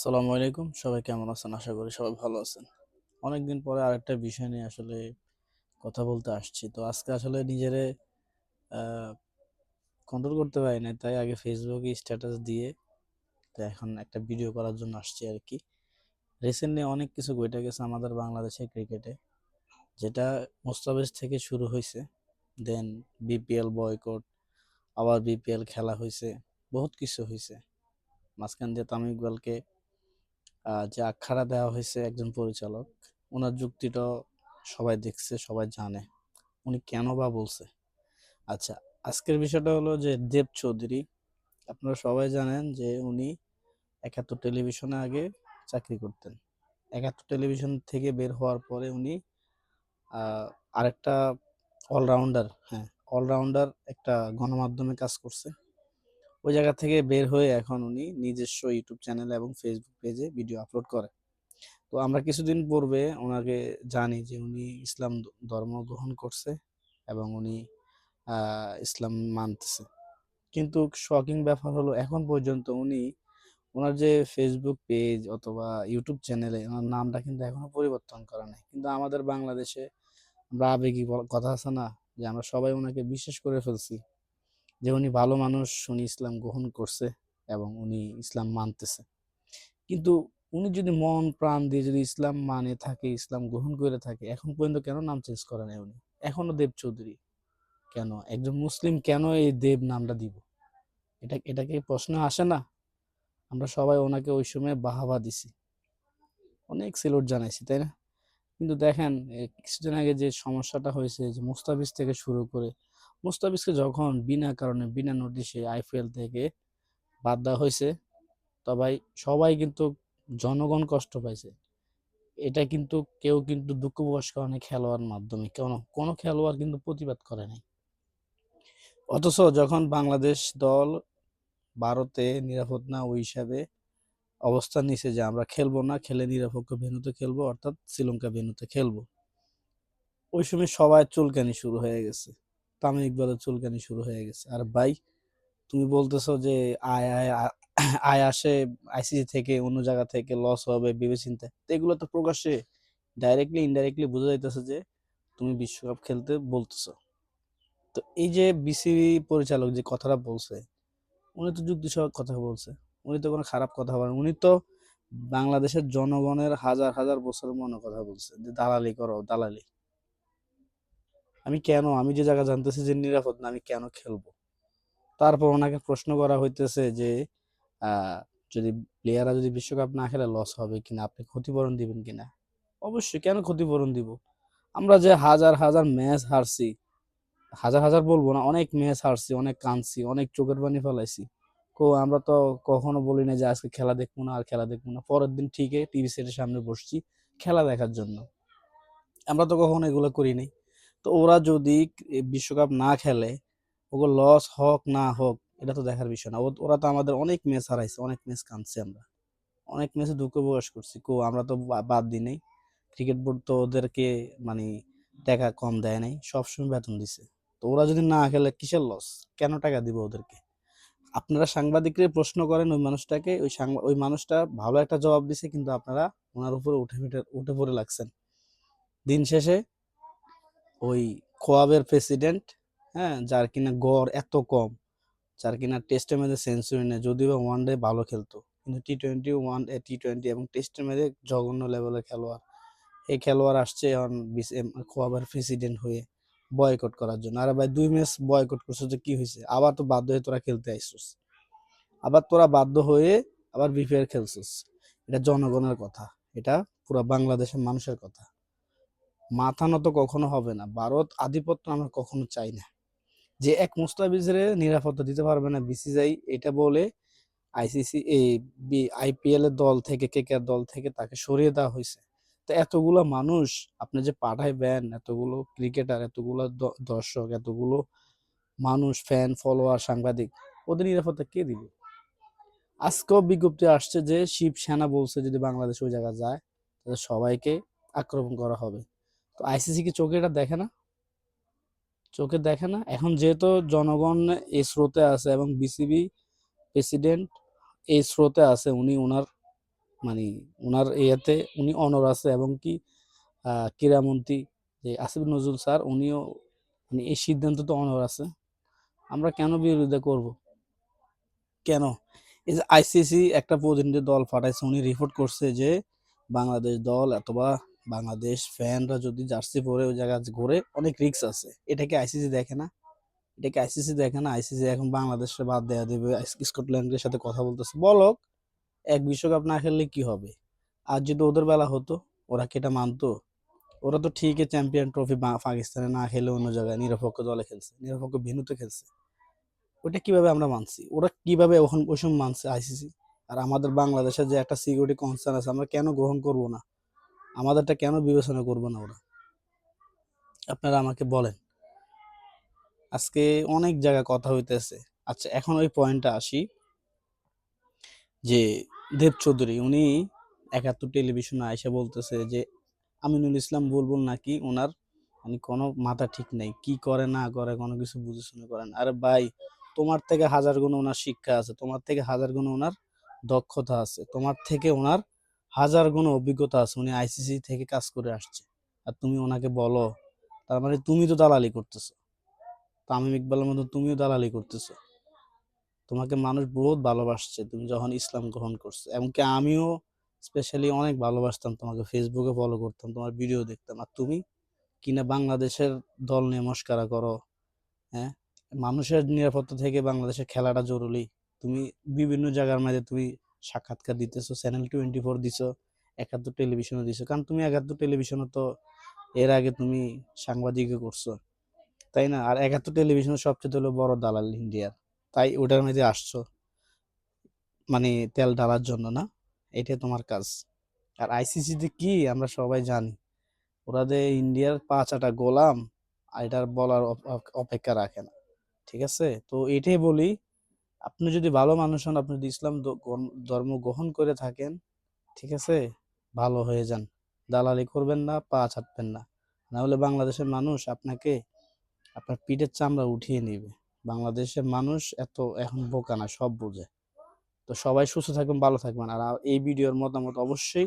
আসসালামু আলাইকুম। সবাই কেমন আছেন? আশা করি সবাই ভালো আছেন। অনেকদিন পরে আরেকটা বিষয় নিয়ে আসলে কথা বলতে আসছি। তো আজকে আসলে নিজেরে কন্ট্রোল করতে পারি না তাই আগে ফেসবুকে স্ট্যাটাস দিয়ে, তো এখন একটা ভিডিও করার জন্য আসছি আর কি রিসেন্টলি অনেক কিছু ঘটে গেছে আমাদের বাংলাদেশের ক্রিকেটে যেটা মোস্তাফিজ থেকে শুরু হয়েছে। দেন বিপিএল বয়কট আবার বিপিএল খেলা হয়েছে, বহুত কিছু হয়েছে। মাঝখান দিয়ে তামিম ইকবালকে যে আখ্যারা দেওয়া হয়েছে একজন পরিচালক ওনার যুক্তিটা সবাই দেখছে, সবাই জানে। উনি কেন বা বলছে? আচ্ছা আজকের বিষয়টা হলো যে দেব চৌধুরী, আপনারা সবাই জানেন যে উনি একাত্তর টেলিভিশনে আগে চাকরি করতেন। একাত্তর টেলিভিশন থেকে বের হওয়ার পরে উনি আরেকটা অলরাউন্ডার হ্যাঁ অলরাউন্ডার একটা গণমাধ্যমে কাজ করছে। ওই জায়গা থেকে বের হয়ে এখন উনি নিজস্ব ইউটিউব চ্যানেল এবং ফেসবুক পেজে ভিডিও আপলোড করে তো আমরা কিছুদিন পূর্বে ওনাকে জানি যে উনি ইসলাম ধর্ম গ্রহণ করছে এবং উনি ইসলাম মানতেছে। কিন্তু শকিং ব্যাপার হলো এখন পর্যন্ত উনি ওনার যে ফেসবুক পেজ অথবা ইউটিউব চ্যানেলে ওনার নামটা কিন্তু এখনও পরিবর্তন করা নাই। কিন্তু আমাদের বাংলাদেশে আমরা আবেগী কথা আছে না যে আমরা সবাই ওনাকে বিশ্বাস করে ফেলছি। যে উনি ভালো মানুষ, উনি ইসলাম গ্রহণ করছে এবং উনি ইসলাম মানতেছে। কিন্তু উনি যদি মন, প্রাণ দিয়ে যদি ইসলাম মানে থাকে, ইসলাম গ্রহণ করে থাকে, এখন পর্যন্ত কেন নাম চেঞ্জ করে নাই উনি? এখনও দেব চৌধুরী। কেন? একজন মুসলিম কেন এই দেব নামটা দিব? এটা এটাকে প্রশ্ন আসে না? আমরা সবাই ওনাকে ওই সময় বাহাবা দিছি। অনেক সেলুট জানাইছি, তাই না? কিন্তু দেখেন কিছুদিন আগে যে সমস্যাটা হয়েছে, যে মুস্তাফিজ থেকে শুরু করে মুস্তাফিজকে যখন বিনা কারণে, বিনা নোটিশে আইপিএল থেকে বাদ দেওয়া হয়েছে তবাই সবাই কিন্তু জনগণ কষ্ট পাইছে। এটা কিন্তু কেউ কিন্তু দুঃখ প্রকাশ করে নাই খেলোয়াড় মাধ্যমে। কেন, কোনো খেলোয়াড় কিন্তু প্রতিবাদ করে নাই। অথচ যখন বাংলাদেশ দল ভারতে নিরাপদ না, ওই হিসাবে অবস্থান নিছে যে আমরা খেলব না, খেলে নিরপেক্ষ ভেন্যুতে খেলব, অর্থাৎ শ্রীলঙ্কা ভেন্যুতে খেলব। ওই সময় সবাই চুলকানি শুরু হয়ে গেছে। তামিম ইকবালের চুলকানি শুরু হয়ে গেছে। আর ভাই, তুমি বলতেছো যে আয় আয় আয় আসে আইসিসি থেকে অন্য জায়গা থেকে লস হবে ভেবেচিন্তে তো এগুলো তো প্রকাশ্যে ডাইরেক্টলি ইনডাইরেক্টলি বোঝা যাইতেছে যে তুমি বিশ্বকাপ খেলতে বলতেছো। তো এই যে বিসিবি পরিচালক যে কথাটা বলছে, উনি তো যুক্তি সহ কথা বলছে। উনি তো কোনো খারাপ কথা বলেন, উনি তো বাংলাদেশের জনগণের হাজার হাজার বছরের মনে কথা বলছে যে দালালি করো, দালালি। আমি কেন? আমি যে জায়গা জানতেছি যে নিরাপদ না, আমি কেন খেলব? তারপর ওনাকে প্রশ্ন করা হইতেছে যে যদি প্লেয়াররা যদি বিশ্বকাপ না খেলে লস হবে কিনা, আপনি ক্ষতিপূরণ দিবেন কিনা? অবশ্যই, কেন ক্ষতিপূরণ দিব? আমরা যে হাজার হাজার ম্যাচ হারছি, হাজার হাজার বলব না, অনেক ম্যাচ হারছি, অনেক কাঁদছি, অনেক চোখের পানি ফেলাইছি। কো, আমরা তো কখনো বলি না যে আজকে খেলা দেখব না, আর খেলা দেখব না। পরের দিন ঠিকই টিভি সেটের সামনে বসছি, খেলা দেখার জন্য। আমরা তো কখনো এগুলো করি নাই। তো ওরা যদি বিশ্বকাপ না খেলে ওগুলো লস হোক না হোক, এটা তো দেখার বিষয় না। ওরা তো আমাদের অনেক ম্যাচ হারাইছে, অনেক ম্যাচ কাঁদছি আমরা। অনেক ম্যাচে দুঃখ প্রকাশ করছি। কো, আমরা তো বাদ দিই নাই। ক্রিকেট বোর্ড তো ওদেরকে মানে টাকা কম দেয় নাই, সবসময় বেতন দিছে। তো ওরা যদি না খেলে, কিসের লস কেন টাকা দিব ওদেরকে? আপনারা সাংবাদিকরা প্রশ্ন করেন ওই মানুষটাকে, ওই ওই মানুষটা ভালো একটা জবাব দিছে, কিন্তু আপনারা ওনার উপরে উঠে উঠে পড়ে লাগছেন। দিন শেষে ওই খোয়াবের প্রেসিডেন্ট হ্যাঁ যার কিনা গড় এত কম, যার কিনা টেস্টের মধ্যে সেঞ্চুরি নেই, যদিও ওয়ান ডে ভালো খেলতো, কিন্তু টি টোয়েন্টি ওয়ান এ টি টোয়েন্টি এবং টেস্টের মধ্যে জঘন্য লেভেলের খেলোয়াড়। এই খেলোয়াড় আসছে এখন খোয়াবের প্রেসিডেন্ট হয়ে বয়কট করার জন্য। আরে ভাই, দুই ম্যাচ বয়কট করছ যে কি হয়েছে? আবার তো বাধ্য হয়ে তোরা খেলতে আইসছিস আবার তোরা বাধ্য হয়ে আবার বিপিএল খেলছিস। এটা জনগণের কথা, এটা পুরো বাংলাদেশের মানুষের কথা। মাথা নত কখনো হবে না। ভারত আধিপত্য আমরা কখনো চাই না। যে এক মুস্তাফিজের নিরাপত্তা দিতে পারবে না বিসিসিআই, এটা বলে আইসিসি এই আইপিএল এর দল থেকে, কেকেআর দল থেকে তাকে সরিয়ে দেওয়া হয়েছে। তো এতগুলো মানুষ, আপনি যে পাঠাইবেন এতগুলো ক্রিকেটার, এতগুলো দর্শক, এতগুলো মানুষ ফ্যান ফলোয়ার সাংবাদিক, ওদের নিরাপত্তা কে দিবে? আজকেও বিজ্ঞপ্তি আসছে যে শিব সেনা বলছে যদি বাংলাদেশ ওই জায়গায় যায়, তাহলে সবাইকে আক্রমণ করা হবে। তো আইসিসি কি চোখে এটা দেখে না? চোখে দেখে না? এখন যেহেতু জনগণ এই স্রোতে আছে এবং বিসিবি প্রেসিডেন্ট এই স্রোতে আছে, উনি ওনার মানে ওনার ইয়েতে উনি অনর আছে এবং কি ক্রীড়ামন্ত্রী যে আসিফ নজরুল স্যার, উনিও মানে এই সিদ্ধান্ত তো অনর আছে। আমরা কেন বিরোধিতা করব? কেন? এই যে আইসিসি একটা প্রতিনিধি দল পাঠাইছে, উনি রিপোর্ট করছে যে বাংলাদেশ দল অথবা বাংলাদেশ ফ্যানরা যদি জার্সি পরে ওই জায়গায় ঘুরে, অনেক রিস্ক আছে। এটাকে আইসিসি দেখে না। এটাকে আইসিসি দেখে না। আইসিসি এখন বাংলাদেশে বাদ দেওয়া দেবে। স্কটল্যান্ডের সাথে কথা বলতেছে। বলক, এক বিশ্বকাপ না খেললে কি হবে? আর যদি ওদের বেলা হতো, ওরা কি এটা মানতো? ওরা তো ঠিকই চ্যাম্পিয়ন ট্রফি পাকিস্তানে না খেলে অন্য জায়গায় নিরপেক্ষ দলে খেলছে, নিরপেক্ষ ভেন্যুতে খেলছে। ওটা কীভাবে আমরা মানছি? ওরা কীভাবে ওখান ওই মানছে আইসিসি আর আমাদের বাংলাদেশের যে একটা সিকিউরিটি কনসার্ন আছে, আমরা কেন গ্রহণ করব না? আমাদেরটা কেন বিবেচনা করব না ওরা? আপনারা আমাকে বলেন। আজকে অনেক জায়গায় কথা হইতেছে। আচ্ছা এখন ওই পয়েন্টটা আসি যে দেব চৌধুরী, উনি একাত্তর টেলিভিশনে এসে বলতেছে যে, আমিনুল ইসলাম বুলবুল নাকি ওনার মানে কোনো মাথা ঠিক নেই। কি করে, না করে, কোনো কিছু বুঝে শুনে করেন আরে ভাই, তোমার থেকে হাজার গুণ ওনার শিক্ষা আছে, তোমার থেকে হাজার গুণ ওনার দক্ষতা আছে, তোমার থেকে ওনার হাজার গুণ অভিজ্ঞতা আছে, উনি আইসিসি থেকে কাজ করে আসছে। আর তুমি ওনাকে বলো, তার মানে তুমি তো দালালি করতেছো। তামিম ইকবালের মতো তুমিও দালালি করতেছো। তোমাকে মানুষ বহুত ভালোবাসছে, তুমি যখন ইসলাম গ্রহণ করছ। এমনকি আমিও স্পেশালি অনেক ভালোবাসতাম, তোমাকে ফেসবুকে ফলো করতাম, তোমার ভিডিও দেখতাম। আর তুমি কিনা বাংলাদেশের দল নিয়ে মস্কারা করো হ্যাঁ? মানুষের নিরাপত্তা থেকে বাংলাদেশের খেলাটা জরুরি। তুমি বিভিন্ন জায়গার মাঝে তুমি সাক্ষাৎকার দিতেছো চ্যানেল টোয়েন্টি ফোর দিছো, একাত্তর টেলিভিশনে দিছো। কারণ তুমি একাত্তর টেলিভিশনে তো এর আগে তুমি সাংবাদিকও করছ, তাই না? আর একাত্তর টেলিভিশনের সবচেয়ে হলো বড় দালাল ইন্ডিয়ার। তাই ওটার মধ্যে আসছো মানে তেল ঢালার জন্য না? এটাই তোমার কাজ। আর আইসিসিতে কি আমরা সবাই জানি, ওরা যে ইন্ডিয়ার পাঁচাটা গোলাম, আর এটার বলার অপ- অপ- অপেক্ষা রাখে না, ঠিক আছে? তো এটাই বলি আপনি যদি ভালো মানুষ হন, আপনি যদি ইসলাম ধর্ম গ্রহণ করে থাকেন, ঠিক আছে? ভালো হয়ে যান। দালালি করবেন না, পা ছাড়বেন না। না হলে বাংলাদেশের মানুষ আপনাকে, আপনার পিঠের চামড়া উঠিয়ে নেবে। বাংলাদেশের মানুষ এত এখন বোকা না, সব বোঝে। তো সবাই সুস্থ থাকবেন ভালো থাকবেন। আর এই ভিডিওর মতামত অবশ্যই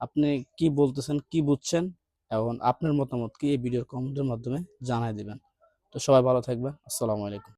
আপনি কি বলতেছেন, কি বুঝছেন, এবং আপনার মতামত কি, এই ভিডিওর কমেন্টের মাধ্যমে জানাই দিবেন। তো সবাই ভালো থাকবেন। আসসালামু আলাইকুম।